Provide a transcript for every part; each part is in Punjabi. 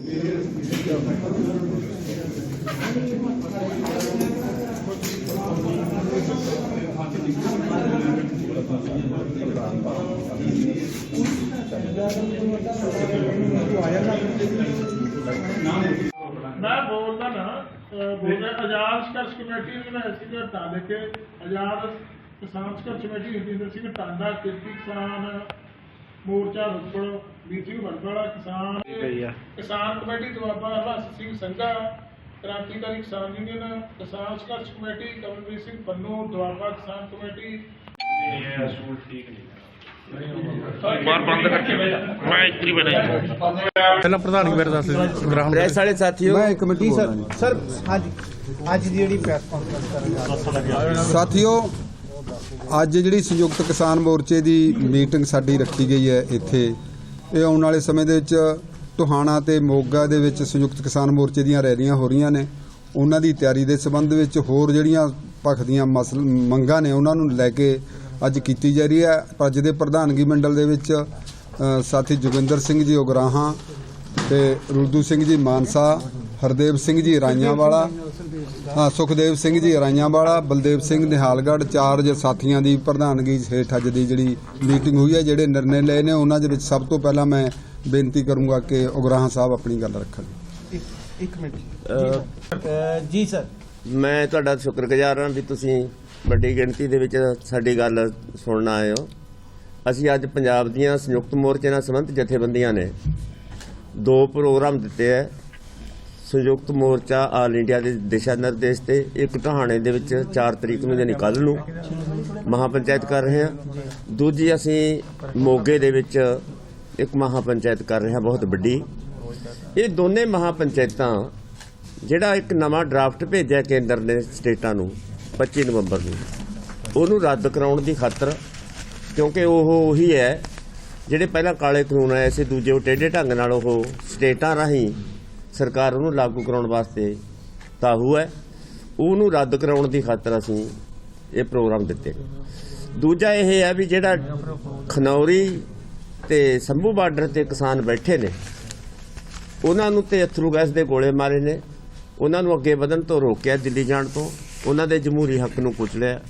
ਮੈਂ ਬੋਲਦਾ ਨਾ ਅਹ ਬੋਲਦਾ ਆਜ਼ਾਦ ਸੰਘਰਸ਼ ਕਮੇਟੀ ਨੂੰ ਮੈਂ ਅਸੀਂ ਦਾ ਤਾਂ ਲਿਖੇ ਆਜ਼ਾਦ ਕਿਸਾਨ Kisan Morcha ਰੁਪੜ meeting ਵਰਗਾਲਾ Kisan Kisan committee Doaba Harbans Singh Sangha Krantikari Kisan union Kisan Sangharsh committee Kamalvir Singh Pannu Doaba Kisan committee. ਬਾਹਰ ਬੰਦ ਕਰਕੇ ਮੈਂ ਇੱਥੇ ਬੈਠਾ ਪਹਿਲਾਂ ਪ੍ਰਧਾਨੀ ਬਾਰੇ ਦੱਸ ਦਿਓ ਸੰਗਰਾਮ ਪ੍ਰੈਸ ਵਾਲੇ ਸਾਥੀਓ। ਮੈਂ ਕਮੇਟੀ ਸਰ ਸਰ ਹਾਂਜੀ। ਅੱਜ ਦੀ ਜਿਹੜੀ ਪ੍ਰੈਸ ਕਾਨਫਰੰਸ ਕਰਨ ਜਾ ਰਹੇ ਸਾਥੀਓ ਅੱਜ ਜਿਹੜੀ ਸੰਯੁਕਤ ਕਿਸਾਨ ਮੋਰਚੇ ਦੀ ਮੀਟਿੰਗ ਸਾਡੀ ਰੱਖੀ ਗਈ ਹੈ ਇੱਥੇ, ਇਹ ਆਉਣ ਵਾਲੇ ਸਮੇਂ ਦੇ ਵਿੱਚ ਟੋਹਾਣਾ ਤੇ ਮੋਗਾ ਦੇ ਵਿੱਚ ਸੰਯੁਕਤ ਕਿਸਾਨ ਮੋਰਚੇ ਦੀਆਂ ਰੈਲੀਆਂ ਹੋ ਰਹੀਆਂ ਨੇ। ਉਹਨਾਂ ਦੀ ਤਿਆਰੀ ਦੇ ਸੰਬੰਧ ਵਿੱਚ ਹੋਰ ਜਿਹੜੀਆਂ ਪੱਖ ਦੀਆਂ ਮਸਲ, ਮੰਗਾਂ ਨੇ ਉਹਨਾਂ ਨੂੰ ਲੈ ਕੇ ਅੱਜ ਕੀਤੀ ਜਾ ਰਹੀ ਹੈ। ਅੱਜ ਦੇ ਪ੍ਰਧਾਨਗੀ ਮੰਡਲ ਦੇ ਵਿੱਚ ਸਾਥੀ ਜੋਗਿੰਦਰ ਸਿੰਘ ਜੀ ਉਗਰਾਹਾਂ ਤੇ ਰੁਲਦੂ ਸਿੰਘ ਜੀ ਮਾਨਸਾ ਹਰਦੇਵ ਸਿੰਘ ਜੀ ਰਾਈਆਂ ਵਾਲਾ ਹਾਂ ਸੁਖਦੇਵ ਸਿੰਘ ਜੀ ਰਾਈਆਂ ਵਾਲਾ ਬਲਦੇਵ ਸਿੰਘ ਨਿਹਾਲਗੜ੍ਹ ਚਾਰ ਜ ਸਾਥੀਆਂ ਦੀ ਪ੍ਰਧਾਨਗੀ ਹੇਠ ਅੱਜ ਦੀ ਜਿਹੜੀ ਮੀਟਿੰਗ ਹੋਈ ਹੈ ਜਿਹੜੇ ਨਿਰਣੇ ਲਏ ਨੇ ਉਹਨਾਂ ਦੇ ਵਿੱਚ ਸਭ ਤੋਂ ਪਹਿਲਾਂ ਮੈਂ ਬੇਨਤੀ ਕਰੂੰਗਾ ਕਿ ਉਗਰਾਹਾਂ ਸਾਹਿਬ ਆਪਣੀ ਗੱਲ ਰੱਖਣ। ਇੱਕ ਮਿੰਟ ਜੀ। ਸਰ। ਮੈਂ ਤੁਹਾਡਾ ਸ਼ੁਕਰਗੁਜ਼ਾਰ ਹਾਂ ਵੀ ਤੁਸੀਂ ਵੱਡੀ ਗਿਣਤੀ ਦੇ ਵਿੱਚ ਸਾਡੀ ਗੱਲ ਸੁਣਨ ਆਏ ਹੋ। ਅਸੀਂ ਅੱਜ ਪੰਜਾਬ ਦੀਆਂ ਸੰਯੁਕਤ ਮੋਰਚੇ ਨਾਲ ਸੰਬੰਧਿਤ ਜਥੇਬੰਦੀਆਂ ਨੇ ਦੋ ਪ੍ਰੋਗਰਾਮ ਦਿੱਤੇ ਹੈ। ਸੰਯੁਕਤ ਮੋਰਚਾ ਆਲ ਇੰਡੀਆ ਦੇ ਦਿਸ਼ਾ ਨਿਰਦੇਸ਼ ਤੇ ਇੱਕ ਟਹਾਣੇ ਦੇ ਵਿੱਚ 4 ਤਰੀਕ ਨੂੰ ਯਾਨੀ ਕੱਲ ਨੂੰ ਮਹਾਪੰਚਾਇਤ ਕਰ ਰਹੇ ਹਾਂ। ਦੂਜੀ ਅਸੀਂ ਮੋਗੇ ਦੇ ਵਿੱਚ ਇੱਕ ਮਹਾਪੰਚਾਇਤ ਕਰ ਰਹੇ ਹਾਂ, ਬਹੁਤ ਵੱਡੀ। ਇਹ ਦੋਨੇ ਮਹਾਪੰਚਾਇਤਾਂ ਜਿਹੜਾ ਇੱਕ ਨਵਾਂ ਡਰਾਫਟ ਭੇਜਿਆ ਕੇਂਦਰ ਨੇ ਸਟੇਟਾਂ ਨੂੰ 25 ਨਵੰਬਰ ਨੂੰ, ਉਹਨੂੰ ਰੱਦ ਕਰਾਉਣ ਦੀ ਖਾਤਰ, ਕਿਉਂਕਿ ਉਹ ਉਹੀ ਹੈ, ਜਿਹੜੇ ਪਹਿਲਾਂ ਕਾਲੇ ਕਾਨੂੰਨ ਆਏ ਸੀ, ਦੂਜੇ ਉਹ ਟੇਢੇ ਢੰਗ ਨਾਲ ਉਹ ਸਟੇਟਾਂ ਰਾਹੀਂ ਸਰਕਾਰ ਉਹਨੂੰ ਲਾਗੂ ਕਰਾਉਣ ਵਾਸਤੇ ਤਾਹੂ ਹੈ। ਉਹਨੂੰ ਰੱਦ ਕਰਾਉਣ ਦੀ ਖਾਤਰ ਅਸੀਂ ਇਹ ਪ੍ਰੋਗਰਾਮ ਦਿੱਤੇ। ਦੂਜਾ ਇਹ ਹੈ ਵੀ ਜਿਹੜਾ ਖਨੌਰੀ ਤੇ ਸੰਭੂ ਬਾਰਡਰ ਤੇ ਕਿਸਾਨ ਬੈਠੇ ਨੇ, ਉਹਨਾਂ ਨੂੰ ਤੇ ਅਥਰੂ ਗੈਸ ਦੇ ਗੋਲੇ ਮਾਰੇ ਨੇ। ਉਹਨਾਂ ਨੂੰ ਅੱਗੇ ਵਧਣ ਤੋਂ ਰੋਕਿਆ ਦਿੱਲੀ ਜਾਣ ਤੋਂ। ਉਹਨਾਂ ਦੇ ਜਮਹੂਰੀ ਹੱਕ ਨੂੰ ਕੁਚਲਿਆ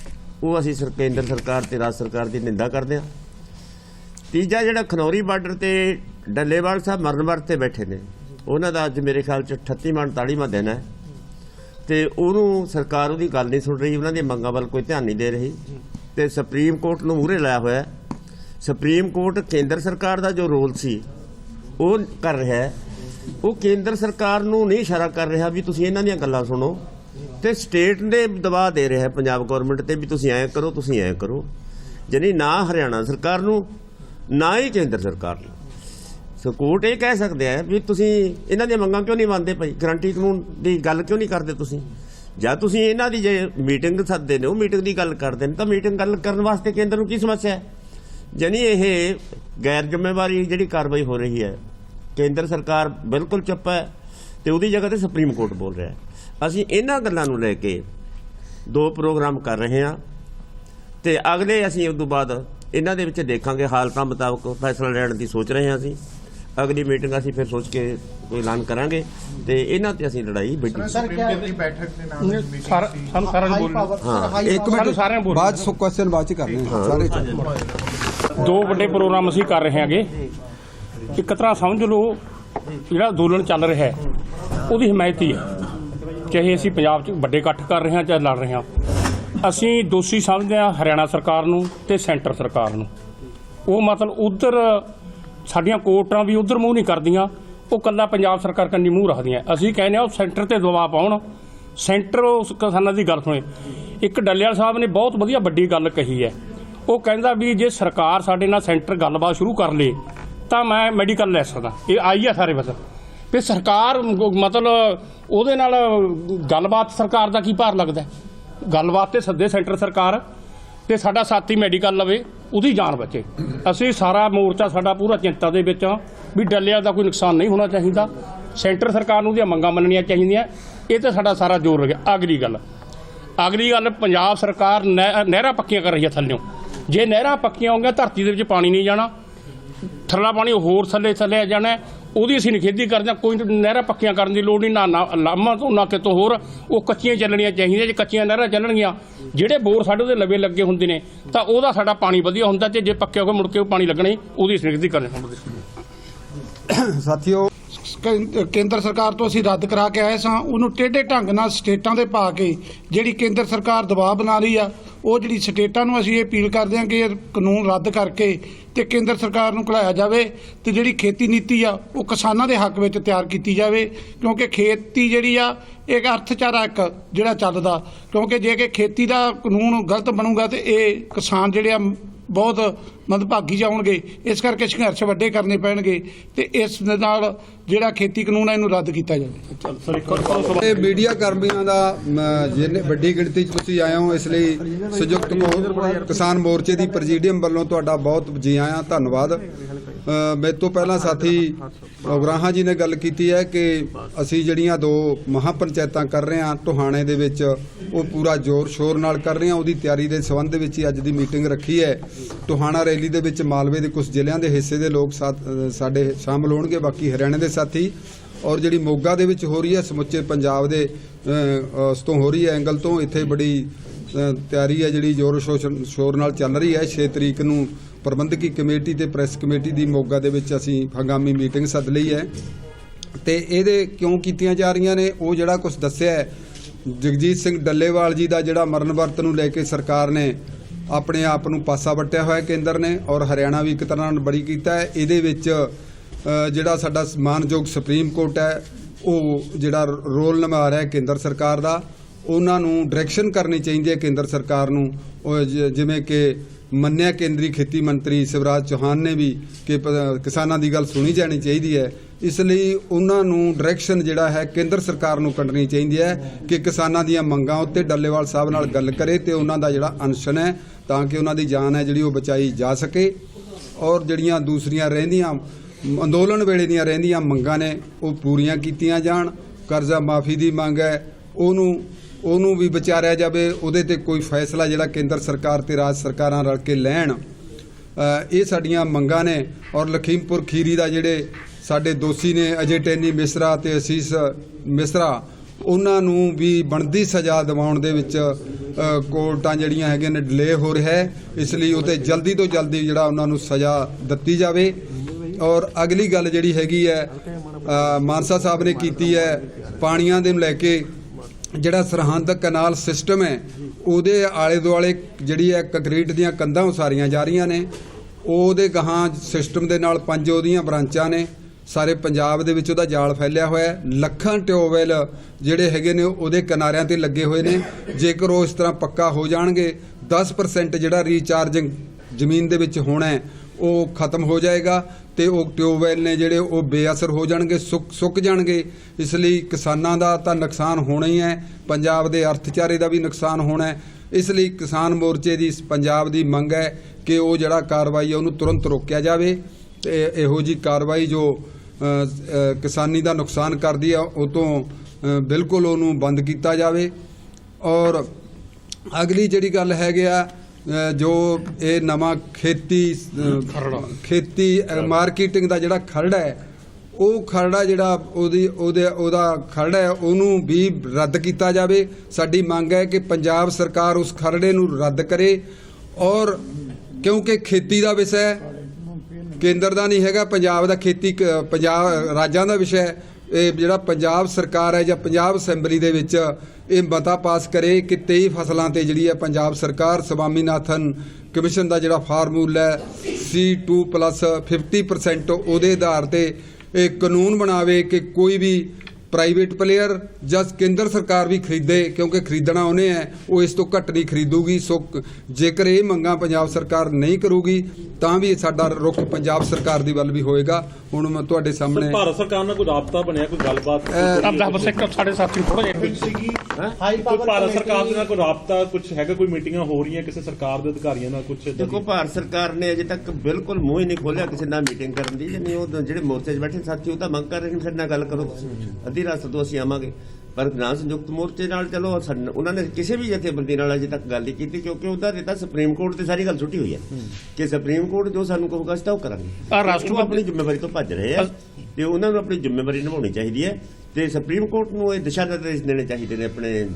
ਉਹ ਅਸੀਂ ਸਰ, ਕੇਂਦਰ ਸਰਕਾਰ ਤੇ ਰਾਜ ਸਰਕਾਰ ਦੀ ਨਿੰਦਾ ਕਰਦੇ ਹਾਂ। ਤੀਜਾ ਜਿਹੜਾ ਖਨੌਰੀ ਬਾਰਡਰ ਤੇ ਡੱਲੇਵਾਲ ਸਾਹਿਬ ਮਰਨ ਵਰਤ ਤੇ ਬੈਠੇ ਨੇ ਉਹਨਾਂ ਦਾ ਅੱਜ ਮੇਰੇ ਖਿਆਲ ਚ 38 ਮਣ 39ਵਾਂ ਦਿਨ ਹੈ। ਤੇ ਉਹਨੂੰ ਸਰਕਾਰ ਉਹਦੀ ਗੱਲ ਨਹੀਂ ਸੁਣ ਰਹੀ, ਉਹਨਾਂ ਦੀਆਂ ਮੰਗਾਂ ਵੱਲ ਕੋਈ ਧਿਆਨ ਨਹੀਂ ਦੇ ਰਹੀ। ਤੇ ਸੁਪਰੀਮ ਕੋਰਟ ਨੂੰ ਮੂਹਰੇ ਲਾਇਆ ਹੋਇਆ ਸੁਪਰੀਮ ਕੋਰਟ ਕੇਂਦਰ ਸਰਕਾਰ ਦਾ ਜੋ ਰੋਲ ਸੀ, ਉਹ ਕਰ ਰਿਹਾ ਹੈ। ਉਹ ਕੇਂਦਰ ਸਰਕਾਰ ਨੂੰ ਨਹੀਂ ਇਸ਼ਾਰਾ ਕਰ ਰਿਹਾ ਵੀ ਤੁਸੀਂ ਇਹਨਾਂ ਦੀਆਂ ਗੱਲਾਂ ਸੁਣੋ। ਤੇ ਸਟੇਟ ਨੇ ਦਬਾਅ ਦੇ ਰਿਹਾ ਪੰਜਾਬ ਗਵਰਨਮੈਂਟ ਤੇ ਵੀ ਤੁਸੀਂ ਐਂ ਕਰੋ, ਤੁਸੀਂ ਐਂ ਕਰੋ। ਜਾਣੀ ਨਾ ਹਰਿਆਣਾ ਸਰਕਾਰ ਨੂੰ, ਨਾ ਹੀ ਕੇਂਦਰ ਸਰਕਾਰ ਨੂੰ। ਸੋ ਕੋਰਟ ਇਹ ਕਹਿ ਸਕਦੇ ਆ ਵੀ ਤੁਸੀਂ ਇਹਨਾਂ ਦੀਆਂ ਮੰਗਾਂ ਕਿਉਂ ਨਹੀਂ ਮੰਨਦੇ ਭਾਈ? ਗਰੰਟੀ ਕਾਨੂੰਨ ਦੀ ਗੱਲ ਕਿਉਂ ਨਹੀਂ ਕਰਦੇ ਤੁਸੀਂ? ਜਾਂ ਤੁਸੀਂ ਇਹਨਾਂ ਦੀ ਜੇ ਮੀਟਿੰਗ ਸੱਦਦੇ ਨੇ, ਉਹ ਮੀਟਿੰਗ ਦੀ ਗੱਲ ਕਰਦੇ ਨੇ, ਤਾਂ ਮੀਟਿੰਗ ਗੱਲ ਕਰਨ ਵਾਸਤੇ ਕੇਂਦਰ ਨੂੰ ਕੀ ਸਮੱਸਿਆ ਹੈ? ਜਾਣੀ ਇਹ ਗੈਰ ਜ਼ਿੰਮੇਵਾਰੀ ਜਿਹੜੀ ਕਾਰਵਾਈ ਹੋ ਰਹੀ ਹੈ, ਕੇਂਦਰ ਸਰਕਾਰ ਬਿਲਕੁਲ ਚੁੱਪ ਹੈ ਤੇ ਉਹਦੀ ਜਗ੍ਹਾ ਤੇ ਸੁਪਰੀਮ ਕੋਰਟ ਬੋਲ ਰਿਹਾ ਅਸੀਂ ਇਹਨਾਂ ਗੱਲਾਂ ਨੂੰ ਲੈ ਕੇ ਦੋ ਪ੍ਰੋਗਰਾਮ ਕਰ ਰਹੇ ਹਾਂ ਤੇ ਅਗਲੇ ਅਸੀਂ ਉਸ ਤੋਂ ਬਾਅਦ ਇਹਨਾਂ ਦੇ ਵਿੱਚ ਦੇਖਾਂਗੇ ਹਾਲਤਾਂ ਮੁਤਾਬਕ ਫੈਸਲਾ ਲੈਣ ਦੀ ਸੋਚ ਰਹੇ ਹਾਂ ਅਸੀਂ। ਅਗਲੀ ਮੀਟਿੰਗ ਅਸੀਂ ਫਿਰ ਸੋਚ ਕੇ ਕੋਈ ਐਲਾਨ ਕਰਾਂਗੇ ਤੇ ਇਹਨਾਂ ਤੇ ਅਸੀਂ ਲੜਾਈ ਵਿੱਢੀ ਸਰ ਦੀ ਬੈਠਕ ਦੇ ਨਾਲ ਸਾਰਾ ਸਾਨੂੰ ਸਾਰਿਆਂ ਨੂੰ ਹਾਈ ਬੋਲਣਾ ਪਾਵਰ ਹਾਂ, ਸਰ ਹਾਈ ਇੱਕ ਪਾਵਰ ਮਿੰਟ ਸਾਰਿਆਂ ਨੂੰ ਬੋਲਣਾ। ਬਾਅਦ ਚ ਕੁਐਸਚਨ ਬਾਅਦ ਚ ਕਰਨੇ ਆ ਸਾਰੇ ਦੋ ਵੱਡੇ ਪ੍ਰੋਗਰਾਮ ਅਸੀਂ ਕਰ ਰਹੇ ਹਾਂਗੇ। ਇੱਕ ਤਰ੍ਹਾਂ ਸਮਝ ਲਓ ਜਿਹੜਾ ਅੰਦੋਲਨ ਚੱਲ ਰਿਹਾ ਹੈ ਉਹਦੀ ਹਮਾਇਤੀ ਹੈ। ਚਾਹੇ ਅਸੀਂ ਪੰਜਾਬ 'ਚ ਵੱਡੇ ਇਕੱਠ ਕਰ ਰਹੇ ਹਾਂ ਚਾਹੇ ਲੜ ਰਹੇ ਹਾਂ। ਅਸੀਂ ਦੋਸ਼ੀ ਸਮਝਦੇ ਹਾਂ ਹਰਿਆਣਾ ਸਰਕਾਰ ਨੂੰ ਤੇ ਸੈਂਟਰ ਸਰਕਾਰ ਨੂੰ। ਉਹ ਮਤਲਬ ਉਧਰ ਸਾਡੀਆਂ ਕੋਰਟਾਂ ਵੀ ਉਧਰ ਮੂੰਹ ਨਹੀਂ ਕਰਦੀਆਂ, ਉਹ ਕੱਲਾ ਪੰਜਾਬ ਸਰਕਾਰ ਕੰਨੀ ਮੂੰਹ ਰੱਖਦੀਆਂ। ਅਸੀਂ ਕਹਿੰਦੇ ਹਾਂ ਉਹ ਸੈਂਟਰ ਤੇ ਦਬਾਅ ਪਾਉਣ ਸੈਂਟਰ ਉਸ ਕਿਸਾਨਾਂ ਦੀ ਗੱਲ ਸੁਣੇ। ਇੱਕ ਡੱਲੇਵਾਲ ਸਾਹਿਬ ਨੇ ਬਹੁਤ ਵਧੀਆ ਵੱਡੀ ਗੱਲ ਕਹੀ ਹੈ। ਉਹ ਕਹਿੰਦਾ ਵੀ ਜੇ ਸਰਕਾਰ ਸਾਡੇ ਨਾਲ ਸੈਂਟਰ ਗੱਲਬਾਤ ਸ਼ੁਰੂ ਕਰ ਲੇ, ਤਾਂ ਮੈਂ ਮੈਡੀਕਲ ਲੈ ਸਕਦਾ। ਇਹ ਆਈ ਆ ਸਾਰੇ ਬਸ ਵੀ ਸਰਕਾਰ ਮਤਲਬ ਉਹਦੇ ਨਾਲ ਗੱਲਬਾਤ ਸਰਕਾਰ ਦਾ ਕੀ ਭਾਰ ਲੱਗਦਾ ਗੱਲਬਾਤ ਤੇ ਸੱਦੇ ਸੈਂਟਰ ਸਰਕਾਰ। ਤੇ ਸਾਡਾ ਸਾਥੀ ਮੈਡੀਕਲ ਲਵੇ, ਉਹਦੀ ਜਾਨ ਬਚੇ। ਅਸੀਂ ਸਾਰਾ ਮੋਰਚਾ ਸਾਡਾ ਪੂਰਾ ਚਿੰਤਾ ਦੇ ਵਿੱਚ ਆ ਵੀ ਡੱਲਿਆਂ ਦਾ ਕੋਈ ਨੁਕਸਾਨ ਨਹੀਂ ਹੋਣਾ ਚਾਹੀਦਾ। ਸੈਂਟਰ ਸਰਕਾਰ ਨੂੰ ਉਹਦੀਆਂ ਮੰਗਾਂ ਮੰਨਣੀਆਂ ਚਾਹੀਦੀਆਂ। ਇਹ ਤੇ ਸਾਡਾ ਸਾਰਾ ਜ਼ੋਰ ਲੱਗਿਆ ਅਗਲੀ ਗੱਲ। ਅਗਲੀ ਗੱਲ, ਪੰਜਾਬ ਸਰਕਾਰ ਨਹਿ- ਨਹਿਰਾਂ ਪੱਕੀਆਂ ਕਰ ਰਹੀ ਹੈ ਥੱਲਿਓਂ। ਜੇ ਨਹਿਰਾਂ ਪੱਕੀਆਂ ਹੋਣਗੀਆਂ, ਧਰਤੀ ਦੇ ਵਿੱਚ ਪਾਣੀ ਨਹੀਂ ਜਾਣਾ। ਥਰਲਾ ਪਾਣੀ ਹੋਰ ਥੱਲੇ ਥੱਲੇ ਜਾਣਾ, ਉਹਦੀ ਅਸੀਂ ਨਿਖੇਧੀ ਕਰਦੇ ਹਾਂ, ਕੋਈ ਨਹਿਰਾਂ ਪੱਕੀਆਂ ਕਰਨ ਦੀ ਲੋੜ ਨਹੀਂ ਨਾ ਨਾ, ਲਾਮਾ ਤੋਂ, ਨਾ ਕਿਤੋਂ ਹੋਰ, ਉਹ ਕੱਚੀਆਂ ਚੱਲਣੀਆਂ ਚਾਹੀਦੀਆਂ ਜੇ ਕੱਚੀਆਂ ਨਹਿਰਾਂ ਚੱਲਣਗੀਆਂ, ਜਿਹੜੇ ਬੋਰ ਸਾਡੇ ਉਹਦੇ ਲਵੇ ਲੱਗੇ ਹੁੰਦੇ ਨੇ, ਤਾਂ ਉਹਦਾ ਸਾਡਾ ਪਾਣੀ ਵਧੀਆ ਹੁੰਦਾ ਤੇ ਜੇ ਪੱਕੇ ਹੋ ਕੇ ਮੁੜ ਕੇ ਉਹ ਪਾਣੀ ਲੱਗਣਾ ਹੀ, ਉਹਦੀ ਅਸੀਂ ਨਿਖੇਧੀ ਕਰਦੇ ਹਾਂ। ਸਾਥੀਓ ਕੇਂ- ਕੇਂਦਰ ਸਰਕਾਰ ਤੋਂ ਅਸੀਂ ਰੱਦ ਕਰਾ ਕੇ ਆਏ ਸਾਂ। ਉਹਨੂੰ ਟੇਢੇ ਢੰਗ ਨਾਲ ਸਟੇਟਾਂ ਦੇ ਪਾ ਕੇ ਜਿਹੜੀ ਕੇਂਦਰ ਸਰਕਾਰ ਦਬਾਅ ਬਣਾ ਰਹੀ ਆ, ਉਹ ਜਿਹੜੀ ਸਟੇਟਾਂ ਨੂੰ ਅਸੀਂ ਇਹ ਅਪੀਲ ਕਰਦੇ ਹਾਂ ਕਿ ਇਹ ਕਾਨੂੰਨ ਰੱਦ ਕਰਕੇ ਤੇ ਕੇਂਦਰ ਸਰਕਾਰ ਨੂੰ ਘਲਾਇਆ ਜਾਵੇ ਤੇ ਜਿਹੜੀ ਖੇਤੀ ਨੀਤੀ ਆ, ਉਹ ਕਿਸਾਨਾਂ ਦੇ ਹੱਕ ਵਿੱਚ ਤਿਆਰ ਕੀਤੀ ਜਾਵੇ। ਕਿਉਂਕਿ ਖੇਤੀ ਜਿਹੜੀ ਆ, ਇੱਕ ਅਰਥਚਾਰਾ ਇੱਕ ਜਿਹੜਾ ਚੱਲਦਾ। ਕਿਉਂਕਿ ਜੇ ਕਿ ਖੇਤੀ ਦਾ ਕਾਨੂੰਨ ਗਲਤ ਬਣੂਗਾ ਤੇ ਇਹ ਕਿਸਾਨ ਜਿਹੜੇ ਆ ਬਹੁਤ ਮੰਦਭਾਗੀ ਜਾਣਗੇ ਇਸ ਕਰਕੇ ਸੰਘਰਸ਼ ਵੱਡੇ ਕਰਨੇ ਪੈਣਗੇ ਤੇ ਇਸ ਦੇ ਨਾਲ ਜਿਹੜਾ ਖੇਤੀ ਕਾਨੂੰਨ ਹੈ ਇਹਨੂੰ ਰੱਦ ਕੀਤਾ ਜਾਵੇ। ਇਹ ਮੀਡੀਆ ਕਰਮੀਆਂ ਦਾ ਜਿੰਨੇ ਵੱਡੀ ਗਿਣਤੀ 'ਚ ਤੁਸੀਂ ਆਏ ਹੋ ਇਸ ਲਈ ਸੰਯੁਕਤ ਕਿਸਾਨ ਮੋਰਚੇ ਦੀ ਪ੍ਰੈਜ਼ੀਡੀਅਮ ਵੱਲੋਂ ਤੁਹਾਡਾ ਬਹੁਤ ਜੀ ਆਇਆਂ ਧੰਨਵਾਦ। ਮੇਰੇ ਤੋਂ ਪਹਿਲਾਂ ਸਾਥੀ ਉਗਰਾਹਾਂ ਜੀ ਨੇ ਗੱਲ ਕੀਤੀ ਹੈ ਕਿ ਅਸੀਂ ਜਿਹੜੀਆਂ ਦੋ ਮਹਾਪੰਚਾਇਤਾਂ ਕਰ ਰਹੇ ਹਾਂ ਟੋਹਾਣੇ ਦੇ ਵਿੱਚ ਉਹ ਪੂਰਾ ਜ਼ੋਰ ਸ਼ੋਰ ਨਾਲ ਕਰ ਰਹੇ ਹਾਂ। ਉਹਦੀ ਤਿਆਰੀ ਦੇ ਸੰਬੰਧ ਵਿੱਚ ਹੀ ਅੱਜ ਦੀ ਮੀਟਿੰਗ ਰੱਖੀ ਹੈ। ਟੋਹਾਣਾ ਰੈਲੀ ਦੇ ਵਿੱਚ ਮਾਲਵੇ ਦੇ ਕੁਝ ਜ਼ਿਲ੍ਹਿਆਂ ਦੇ ਹਿੱਸੇ ਦੇ ਲੋਕ ਸਾਡੇ ਸ਼ਾਮਲ ਹੋਣਗੇ ਬਾਕੀ ਹਰਿਆਣੇ ਦੇ ਸਾਥੀ। ਔਰ ਜਿਹੜੀ ਮੋਗਾ ਦੇ ਵਿੱਚ ਹੋ ਰਹੀ ਹੈ ਸਮੁੱਚੇ ਪੰਜਾਬ ਦੇ ਉਸ ਤੋਂ ਹੋ ਰਹੀ ਹੈ ਐਂਗਲ ਤੋਂ ਇੱਥੇ ਬੜੀ ਤਿਆਰੀ ਹੈ ਜਿਹੜੀ ਜ਼ੋਰ ਸ਼ੋਰ ਸ਼ੋਰ ਨਾਲ ਚੱਲ ਰਹੀ ਹੈ। 6 ਤਰੀਕ ਨੂੰ ਪ੍ਰਬੰਧਕੀ ਕਮੇਟੀ ਤੇ ਪ੍ਰੈਸ ਕਮੇਟੀ ਦੀ ਮੋਗਾ ਦੇ ਵਿੱਚ ਅਸੀਂ ਹੰਗਾਮੀ ਮੀਟਿੰਗ ਸੱਦ ਲਈ ਹੈ। ਤੇ ਇਹਦੇ ਕਿਉਂ ਕੀਤੀਆਂ ਜਾ ਰਹੀਆਂ ਨੇ? ਉਹ ਜਿਹੜਾ ਕੁਝ ਦੱਸਿਆ ਹੈ, ਜਗਜੀਤ ਸਿੰਘ ਡੱਲੇਵਾਲ ਜੀ ਦਾ ਜਿਹੜਾ ਮਰਨ ਵਰਤ ਨੂੰ ਲੈ ਕੇ ਸਰਕਾਰ ਨੇ ਆਪਣੇ ਆਪ ਨੂੰ ਪਾਸਾ ਵੱਟਿਆ ਹੋਇਆ ਕੇਂਦਰ ਨੇ ਔਰ ਹਰਿਆਣਾ ਵੀ ਇੱਕ ਤਰ੍ਹਾਂ ਨਾਲ ਬੜੀ ਕੀਤਾ ਹੈ। ਇਹਦੇ ਵਿੱਚ ਜਿਹੜਾ ਸਾਡਾ ਮਾਨਯੋਗ ਸੁਪਰੀਮ ਕੋਰਟ ਹੈ, ਉਹ ਜਿਹੜਾ ਰੋਲ ਨਿਭਾ ਰਿਹਾ ਕੇਂਦਰ ਸਰਕਾਰ ਦਾ। ਉਹਨਾਂ ਨੂੰ ਡਾਇਰੈਕਸ਼ਨ ਕਰਨੀ ਚਾਹੀਦੀ ਹੈ ਕੇਂਦਰ ਸਰਕਾਰ ਨੂੰ। ਜਿਵੇਂ ਕਿ ਮੰਨਿਆ ਕੇਂਦਰੀ ਖੇਤੀ ਮੰਤਰੀ ਸ਼ਿਵਰਾਜ ਚੌਹਾਨ ਨੇ ਵੀ ਕਿ ਕਿਸਾਨਾਂ ਦੀ ਗੱਲ ਸੁਣੀ ਜਾਣੀ ਚਾਹੀਦੀ ਹੈ। ਇਸ ਲਈ ਉਹਨਾਂ ਨੂੰ ਡਾਇਰੈਕਸ਼ਨ ਜਿਹੜਾ ਹੈ ਕੇਂਦਰ ਸਰਕਾਰ ਨੂੰ ਕੱਢਣੀ ਚਾਹੀਦੀ ਹੈ ਕਿ ਕਿਸਾਨਾਂ ਦੀਆਂ ਮੰਗਾਂ ਉੱਤੇ ਡੱਲੇਵਾਲ ਸਾਹਿਬ ਨਾਲ ਗੱਲ ਕਰੇ ਤੇ ਉਹਨਾਂ ਦਾ ਜਿਹੜਾ ਅਨਸ਼ਨ ਹੈ ਤਾਂ ਕਿ ਉਹਨਾਂ ਦੀ ਜਾਨ ਹੈ ਜਿਹੜੀ ਉਹ ਬਚਾਈ ਜਾ ਸਕੇ। ਔਰ ਜਿਹੜੀਆਂ ਦੂਸਰੀਆਂ ਰਹਿੰਦੀਆਂ, ਅੰਦੋਲਨ ਵੇਲੇ ਦੀਆਂ ਰਹਿੰਦੀਆਂ ਮੰਗਾਂ ਨੇ ਉਹ ਪੂਰੀਆਂ ਕੀਤੀਆਂ ਜਾਣ। ਕਰਜ਼ਾ ਮਾਫੀ ਦੀ ਮੰਗ ਹੈ, ਉਹਨੂੰ ਉਹਨੂੰ ਵੀ ਵਿਚਾਰਿਆ ਜਾਵੇ, ਉਹਦੇ ਤੇ ਕੋਈ ਫੈਸਲਾ ਜਿਹੜਾ ਕੇਂਦਰ ਸਰਕਾਰ ਤੇ ਰਾਜ ਸਰਕਾਰਾਂ ਰਲ ਕੇ ਲੈਣ ਇਹ ਸਾਡੀਆਂ ਮੰਗਾਂ ਨੇ। ਔਰ ਲਖੀਮਪੁਰ ਖੀਰੀ ਦਾ ਜਿਹੜੇ ਸਾਡੇ ਦੋਸ਼ੀ ਨੇ, ਅਜੇ ਟੈਨੀ ਮਿਸਰਾ ਤੇ ਅਸੀਸ ਮਿਸਰਾ, ਉਹਨਾਂ ਨੂੰ ਵੀ ਬਣਦੀ ਸਜ਼ਾ ਦਿਵਾਉਣ ਦੇ ਵਿੱਚ ਕੋਰਟਾਂ ਜਿਹੜੀਆਂ ਹੈਗੀਆਂ ਨੇ, ਡਿਲੇ ਹੋ ਰਿਹਾ ਹੈ। ਇਸ ਲਈ ਉਹ ਤੇ ਜਲਦੀ ਤੋਂ ਜਲਦੀ ਜਿਹੜਾ ਉਹਨਾਂ ਨੂੰ ਸਜ਼ਾ ਦਿੱਤੀ ਜਾਵੇ। ਔਰ ਅਗਲੀ ਗੱਲ ਜਿਹੜੀ ਹੈਗੀ ਹੈ ਮਾਨਸਾ ਸਾਹਿਬ ਨੇ ਕੀਤੀ ਹੈ, ਪਾਣੀਆਂ ਦੇ ਨੂੰ ਲੈ ਕੇ ਜਿਹੜਾ ਸਰਹੰਦ ਕਨਾਲ ਸਿਸਟਮ ਹੈ, ਉਹਦੇ ਆਲੇ ਦੁਆਲੇ ਜਿਹੜੀ ਹੈ ਕੰਕਰੀਟ ਦੀਆਂ ਕੰਧਾਂ ਉਸਾਰੀਆਂ ਜਾ ਰਹੀਆਂ ਨੇ। ਉਹਦੇ ਗਾਹਾਂ ਸਿਸਟਮ ਦੇ ਨਾਲ ਪੰਜ ਉਹਦੀਆਂ ਬ੍ਰਾਂਚਾਂ ਨੇ। ਸਾਰੇ ਪੰਜਾਬ ਦੇ ਵਿੱਚ ਉਹਦਾ ਜਾਲ ਫੈਲਿਆ ਹੋਇਆ ਲੱਖਾਂ ਟਿਊਬਵੈਲ ਜਿਹੜੇ ਹੈਗੇ ਨੇ, ਉਹਦੇ ਕਿਨਾਰਿਆਂ ਤੇ ਲੱਗੇ ਹੋਏ ਨੇ। ਜੇਕਰ ਉਹ ਇਸ ਤਰ੍ਹਾਂ ਪੱਕਾ ਹੋ ਜਾਣਗੇ 10% ਜਿਹੜਾ ਰੀਚਾਰਜਿੰਗ ਜ਼ਮੀਨ ਦੇ ਵਿੱਚ ਹੋਣਾ ਹੈ ਉਹ ਖਤਮ ਹੋ ਜਾਏਗਾ ਤੇ ਉਹ ਟਿਊਬਵੈਲ ਨੇ ਜਿਹੜੇ ਉਹ ਬੇਅਸਰ ਹੋ ਜਾਣਗੇ, ਸੁੱਕ ਸੁੱਕ ਜਾਣਗੇ। ਇਸ ਲਈ ਕਿਸਾਨਾਂ ਦਾ ਤਾਂ ਨੁਕਸਾਨ ਹੋਣਾ ਹੀ ਹੈ, ਪੰਜਾਬ ਦੇ ਅਰਥਚਾਰੇ ਦਾ ਵੀ ਨੁਕਸਾਨ ਹੋਣਾ ਹੈ। ਇਸ ਲਈ ਕਿਸਾਨ ਮੋਰਚੇ ਦੀ ਪੰਜਾਬ ਦੀ ਮੰਗ ਹੈ ਕਿ ਉਹ ਜਿਹੜਾ ਕਾਰਵਾਈ ਹੈ ਉਹਨੂੰ ਤੁਰੰਤ ਰੋਕਿਆ ਜਾਵੇ। ਤੇ ਇਹੋ ਜੀ ਕਾਰਵਾਈ ਜੋ ਕਿਸਾਨੀ ਦਾ ਨੁਕਸਾਨ ਕਰਦੀ ਆ ਉਹ ਤੋਂ ਬਿਲਕੁਲ ਉਹਨੂੰ ਬੰਦ ਕੀਤਾ ਜਾਵੇ। ਔਰ ਅਗਲੀ ਜਿਹੜੀ ਗੱਲ ਹੈਗੀ ਆ ਜੋ ਇਹ ਨਵਾਂ ਖੇਤੀ ਖੇਤੀ ਮਾਰਕੀਟਿੰਗ ਦਾ ਜਿਹੜਾ ਖਰੜਾ ਹੈ ਉਹ ਖਰੜਾ ਜਿਹੜਾ ਉਹਦੀ ਉਹਦੇ ਉਹਦਾ ਖਰੜਾ ਹੈ ਉਹਨੂੰ ਵੀ ਰੱਦ ਕੀਤਾ ਜਾਵੇ। ਸਾਡੀ ਮੰਗ ਹੈ ਕਿ ਪੰਜਾਬ ਸਰਕਾਰ ਉਸ ਖਰੜੇ ਨੂੰ ਰੱਦ ਕਰੇ ਔਰ ਕਿਉਂਕਿ ਖੇਤੀ ਦਾ ਵਿਸ਼ਾ ਹੈ ਕੇਂਦਰ ਦਾ ਨਹੀਂ ਹੈਗਾ ਪੰਜਾਬ ਦਾ ਖੇਤੀ ਪੰਜਾਬ ਰਾਜਾਂ ਦਾ ਵਿਸ਼ਾ ਹੈ ਇਹ ਜਿਹੜਾ ਪੰਜਾਬ ਸਰਕਾਰ ਹੈ ਜਾਂ ਪੰਜਾਬ ਅਸੈਂਬਲੀ ਦੇ ਵਿੱਚ ਇਹ ਮਤਾ ਪਾਸ ਕਰੇ ਕਿ 23 ਫਸਲਾਂ ਤੇ ਜਿਹੜੀ ਹੈ ਪੰਜਾਬ ਸਰਕਾਰ, ਸਵਾਮੀਨਾਥਨ ਕਮਿਸ਼ਨ ਦਾ ਜਿਹੜਾ ਫਾਰਮੂਲਾ ਹੈ C2 50% ਉਹਦੇ ਆਧਾਰ ਤੇ ਇਹ ਕਾਨੂੰਨ ਬਣਾਵੇ ਕਿ ਕੋਈ ਵੀ ਪ੍ਰਾਈਵੇਟ ਪਲੇਅਰ ਜਾਂ ਕੇਂਦਰ ਸਰਕਾਰ ਵੀ ਖਰੀਦੇ ਕਿਉਂਕਿ ਖਰੀਦਣਾ ਉਹਨੇ ਹੈ ਉਹ ਇਸ ਤੋਂ ਘੱਟ ਨਹੀਂ ਖਰੀਦੂਗੀ। ਸੋ ਜੇਕਰ ਇਹ ਮੰਗਾਂ ਪੰਜਾਬ ਸਰਕਾਰ ਨਹੀਂ ਕਰੂਗੀ ਤਾਂ ਵੀ ਸਾਡਾ ਰੁਖ ਪੰਜਾਬ ਸਰਕਾਰ ਦੀ ਵੱਲ ਵੀ ਹੋਏਗਾ। ਹੁਣ ਮੈਂ ਤੁਹਾਡੇ ਸਾਹਮਣੇ ਭਾਰਤ ਸਰਕਾਰ ਨਾਲ ਕੋਈ ਰਾਬਤਾ ਬਣਿਆ ਕੋਈ ਗੱਲਬਾਤ ਬਸ ਇੱਕ ਸਾਡੇ ਸਾਥੀ ਥੋੜਾ ਜਿਹਾ ਹਾਈ ਕੋਈ ਭਾਰਤ ਸਰਕਾਰ ਦੇ ਨਾਲ ਕੋਈ ਰਾਬਤਾ ਕੁਝ ਹੈਗਾ ਕੋਈ ਮੀਟਿੰਗਾਂ ਹੋ ਰਹੀਆਂ ਕਿਸੇ ਸਰਕਾਰ ਦੇ ਅਧਿਕਾਰੀਆਂ ਨਾਲ ਕੁਝ ਦੇਖੋ ਭਾਰਤ ਸਰਕਾਰ ਨੇ ਅਜੇ ਤੱਕ ਬਿਲਕੁਲ ਮੂੰਹ ਹੀ ਨਹੀਂ ਖੋਲਿਆ ਕਿਸੇ ਨਾਲ ਮੀਟਿੰਗ ਕਰਨ ਦੀ ਜਿਵੇਂ ਉਹ ਜਿਹੜੇ ਮੋਰਚੇ 'ਚ ਬੈਠੇ ਸਾਥੀ ਉਹ ਤਾਂ ਮੰਗ ਕਰ ਰਹੇ ਨੇ ਸਾਡੇ ਨਾਲ ਗੱਲ ਕਰੋ ਤੁਸੀਂ। ਅੱਧੀ ਰਾਤ ਤੋਂ ਅਸੀਂ ਆਵਾਂਗੇ। ਪਰ ਨਾ ਸੰਯੁਕਤ ਮੋਰਚੇ ਨਾਲ ਚਲੋ ਉਹਨਾਂ ਨੇ ਕਿਸੇ ਵੀ ਜਥੇਬੰਦੀ ਨਾਲ ਅਜੇ ਤੱਕ ਗੱਲ ਨਹੀਂ ਕੀਤੀ ਕਿਉਂਕਿ ਉਹਦਾ ਦਿੱਤਾ ਸੁਪਰੀਮ ਕੋਰਟ ਤੇ ਸਾਰੀ ਗੱਲ ਛੁੱਟੀ ਹੋਈ ਹੈ। ਕਿ ਸੁਪਰੀਮ ਕੋਰਟ ਜੋ ਸਾਨੂੰ ਕਹੂਗਾ ਅਸੀਂ ਤਾਂ ਉਹ ਕਰਾਂਗੇ। ਆਹ ਰਾਸ਼ਟਰਪਤੀ- ਆਪਣੀ ਜ਼ਿੰਮੇਵਾਰੀ ਤੋਂ ਭੱਜ ਰਹੇ ਆ ਤੇ ਉਹਨਾਂ ਨੂੰ ਆਪਣੀ ਜ਼ਿੰਮੇਵਾਰੀ ਨਿਭਾਉਣੀ ਚਾਹੀਦੀ ਹੈ। ਤੇ ਸੁਪਰੀਮ ਕੋਰਟ ਨੂੰ ਇਹ ਦਿਸ਼ਾ ਨਿਰਦੇਸ਼ ਦੇਣੇ ਚਾਹੀਦੇ ਨੇ ਆਪਣੇ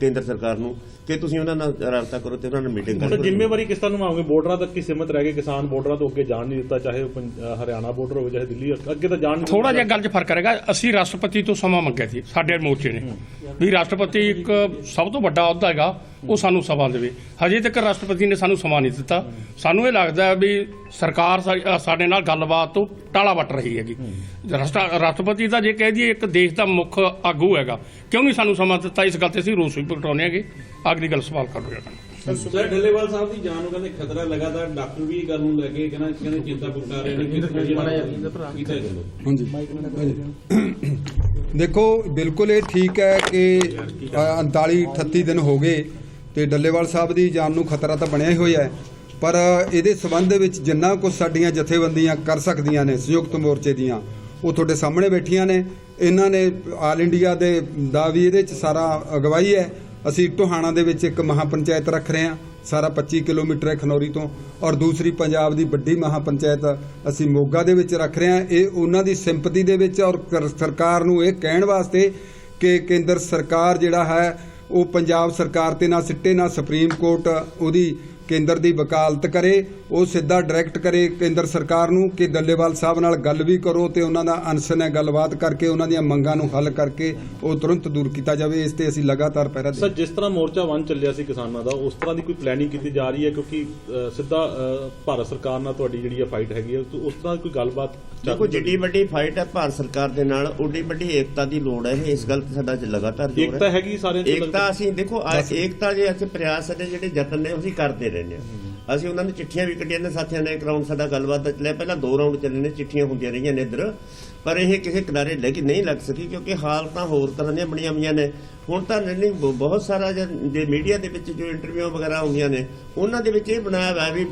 ਕੇਂਦਰ ਸਰਕਾਰ ਨੂੰ ਕਿ ਤੁਸੀਂ ਉਹਨਾਂ ਨਾਲ ਰਾਬਤਾ ਕਰੋ ਤੇ ਉਹਨਾਂ ਨਾਲ ਮੀਟਿੰਗ ਕਰੋ। ਜ਼ਿੰਮੇਵਾਰੀ ਕਿਸ ਤਰ੍ਹਾਂ ਨਿਭਾਓਗੇ? ਬਾਰਡਰਾਂ ਤੱਕ ਹੀ ਸੀਮਤ ਰਹਿ ਗਏ? ਕਿਸਾਨ ਬਾਰਡਰਾਂ ਤੋਂ ਅੱਗੇ ਜਾਣ ਨਹੀਂ ਦਿੱਤਾ ਚਾਹੇ ਹਰਿਆਣਾ ਬਾਰਡਰ ਹੋਵੇ ਚਾਹੇ ਦਿੱਲੀ ਅੱਗੇ ਤਾਂ ਜਾਣ ਨਹੀਂ ਥੋੜਾ। ਜਿਹਾ ਗੱਲ 'ਚ ਫ਼ਰਕ ਰਹੇਗਾ। ਅਸੀਂ ਰਾਸ਼ਟਰਪਤੀ ਤੋਂ ਸਮਾਂ ਮੰਗਿਆ ਸੀ ਸਾਡੇ ਮੋਰਚੇ ਨੇ। ਵੀ ਰਾਸ਼ਟਰਪਤੀ ਇੱਕ ਸਭ ਤੋਂ ਵੱਡਾ ਅਹੁਦਾ ਹੈਗਾ ਉਹ ਸਾਨੂੰ ਸਮਾਂ ਦੇਵੇ। ਹਜੇ ਤੱਕ ਰਾਸ਼ਟਰਪਤੀ ਨੇ ਸਾਨੂੰ ਸਮਾਂ ਨਹੀਂ ਦਿੱਤਾ। ਸਾਨੂੰ ਇਹ ਲੱਗਦਾ ਹੈ ਵੀ ਸਰਕਾਰ ਸਾਡੇ ਨਾਲ ਗੱਲਬਾਤ ਤੋਂ ਟਾਲਾ ਵੱਟ ਰਹੀ ਹੈਗੀ। ਰਾਸ਼ਟਰ- ਰਾਸ਼ਟਰਪਤੀ ਦਾ ਜੇ ਕਹਿ ਦਈਏ ਇੱਕ ਦੇਸ਼ ਦਾ ਮੁੱਖ ਆਗੂ ਹੈਗਾ। ਕਿਉਂ ਨਹੀਂ ਸਾਨੂੰ ਸਮਾਂ ਦਿੱਤਾ? ਇਸ ਗੱਲ ਤੇ ਅਸੀਂ ਰੋਸ ਵੀ ਪ੍ਰਗਟਾਉਂਦੇ ਹੈਗੇ। ਅਗਲੀ ਗੱਲ ਸਵਾਲ ਕਰੋ ਜੀ ਸਰ ਡੱਲੇਵਾਲ ਸਾਹਿਬ ਦੀ ਜਾਨ ਨੂੰ ਕਹਿੰਦੇ ਖਤਰਾ ਲਗਾਤਾਰ ਡਾਕਟਰ ਵੀ ਗੱਲ ਨੂੰ ਲੈ ਕੇ ਕਹਿੰਦਾ ਕਹਿੰਦੇ ਚਿੰਤਾ ਪ੍ਰਗਟਾ ਰਹੇ ਨੇ ਕਿ। ਦੇਖੋ ਬਿਲਕੁਲ ਇਹ ਠੀਕ ਹੈ ਕਿ ਅ, 39 38 ਦਿਨ ਹੋ ਗਏ ਤੇ ਡੱਲੇਵਾਲ ਸਾਹਿਬ ਦੀ ਜਾਨ ਨੂੰ ਖਤਰਾ ਤਾਂ ਬਣਿਆ ਹੀ ਹੋਇਆ ਹੈ। ਪਰ ਇਹਦੇ ਸਬੰਧ ਵਿੱਚ ਜਿੰਨਾ ਕੁਝ ਸਾਡੀਆਂ ਜਥੇਬੰਦੀਆਂ ਕਰ ਸਕਦੀਆਂ ਨੇ ਸੰਯੁਕਤ ਮੋਰਚੇ ਦੀਆਂ ਉਹ ਤੁਹਾਡੇ ਸਾਹਮਣੇ ਬੈਠੀਆਂ ਨੇ। ਇਹਨਾਂ ਨੇ ਆਲ ਇੰਡੀਆ ਦੇ ਦਾ ਵੀ ਇਹਦੇ ਚ ਸਾਰਾ ਅਗਵਾਈ ਹੈ। ਅਸੀਂ ਟੋਹਾਣਾ ਦੇ ਵਿੱਚ ਇੱਕ ਮਹਾਪੰਚਾਇਤ ਰੱਖ ਰਹੇ ਹਾਂ। ਸਾਰਾ 25 ਕਿਲੋਮੀਟਰ ਹੈ ਖਨੌਰੀ ਤੋਂ। ਔਰ ਦੂਸਰੀ ਪੰਜਾਬ ਦੀ ਵੱਡੀ ਮਹਾਪੰਚਾਇਤ ਅਸੀਂ ਮੋਗਾ ਦੇ ਵਿੱਚ ਰੱਖ ਰਹੇ ਹਾਂ। ਇਹ ਉਹਨਾਂ ਦੀ ਸਿੰਪਤੀ ਦੇ ਵਿੱਚ ਔਰ ਕਰ- ਸਰਕਾਰ ਨੂੰ ਇਹ ਕਹਿਣ ਵਾਸਤੇ ਕਿ ਕੇਂਦਰ ਸਰਕਾਰ ਜਿਹੜਾ ਹੈ, ਉਹ ਪੰਜਾਬ ਸਰਕਾਰ ਤੇ ਨਾ ਸਿੱਟੇ ਨਾ ਸੁਪਰੀਮ ਕੋਰਟ ਉਹਦੀ ਕੇਂਦਰ ਦੀ ਵਕਾਲਤ ਕਰੇ ਉਹ ਸਿੱਧਾ ਡਾਇਰੈਕਟ ਕਰੇ ਕੇਂਦਰ ਸਰਕਾਰ ਨੂੰ ਕਿ ਡੱਲੇਵਾਲ ਸਾਹਿਬ ਨਾਲ ਗੱਲ ਵੀ ਕਰੋ ਤੇ ਉਹਨਾਂ ਦਾ ਅਨਸ਼ਨ ਹੈ ਗੱਲਬਾਤ ਕਰਕੇ ਉਹਨਾਂ ਦੀਆਂ ਮੰਗਾਂ ਨੂੰ ਹੱਲ ਕਰਕੇ ਉਹ ਤੁਰੰਤ ਦੂਰ ਕੀਤਾ ਜਾਵੇ ਇਸ ਤੇ ਅਸੀਂ ਲਗਾਤਾਰ ਪਹਿਰਾ ਦੇ ਸਰ ਜਿਸ ਤਰ੍ਹਾਂ ਮੋਰਚਾ ਵੰਨ ਚੱਲਿਆ ਸੀ ਕਿਸਾਨਾਂ ਦਾ ਉਸ ਤਰ੍ਹਾਂ ਦੀ ਕੋਈ ਪਲੈਨਿੰਗ ਕੀਤੀ ਜਾ ਰਹੀ ਹੈ? ਕਿਉਂਕਿ ਸਿੱਧਾ ਭਾਰਤ ਸਰਕਾਰ ਨਾਲ ਤੁਹਾਡੀ ਜਿਹੜੀ ਹੈ ਫਾਈਟ ਹੈਗੀ ਹੈ ਉਸ ਤਰ੍ਹਾਂ ਦੀ ਕੋਈ ਗੱਲਬਾਤ ਦੇਖੋ ਜਿੱਡੀ ਵੱਡੀ ਫਾਈਟ ਹੈ ਭਾਰਤ ਸਰਕਾਰ ਦੇ ਨਾਲ ਓਡੀ ਵੱਡੀ ਏਕਤਾ ਦੀ ਲੋੜ ਹੈ। ਇਸ ਗੱਲ ਤੇ ਸਾਡਾ ਲਗਾਤਾਰ ਜ਼ੋਰ ਹੈ। ਏਕਤਾ ਹੈਗੀ ਸਾਰਿਆਂ 'ਚ ਏਕਤਾ ਅਸੀਂ ਦੇਖੋ ਏਕਤਾ ਜੇ ਅਸੀਂ ਪ੍ਰਯਾਸ ਨੇ ਜਿਹੜੇ ਯਤਨ ਨੇ ਅਸੀਂ ਕਰਦੇ ਰਹਿੰਦੇ ਹਾਂ ਅਸੀਂ ਉਹਨਾਂ ਨੂੰ ਚਿੱਠੀਆਂ ਵੀ ਕੱਢੀਆਂ ਨੇ, ਸਾਥੀਆਂ ਨੇ ਇੱਕ ਰਾਉਂਡ ਸਾਡਾ ਗੱਲਬਾਤ ਚੱਲਿਆ। ਪਹਿਲਾਂ ਦੋ ਰਾਉਂਡ ਚੱਲੇ ਨੇ, ਚਿੱਠੀਆਂ ਹੁੰਦੀਆਂ ਰਹੀਆਂ ਨੇ ਇੱਧਰ। ਪਰ ਇਹ ਕਿਸੇ ਕਿਨਾਰੇ ਲੈ ਕੇ ਨਹੀਂ ਲੱਗ ਸਕੀ, ਕਿਉਂਕਿ ਹਾਲਤਾਂ ਹੋਰ ਤਰ੍ਹਾਂ ਦੀਆਂ ਬਣੀਆਂ ਹੋਈਆਂ ਨੇ। ਹੁਣ ਤਾਂ ਨਹੀਂ ਬਹੁਤ ਸਾਰਾ ਜੇ ਮੀਡੀਆ ਦੇ ਵਿੱਚ ਜੋ ਇੰਟਰਵਿਊ ਵਗੈਰਾ ਹੁੰਦੀਆਂ ਨੇ ਉਹਨਾਂ ਦੇ ਵਿੱਚ ਇਹ ਬਣਾਇਆ ਹੋਇਆ ਵੀ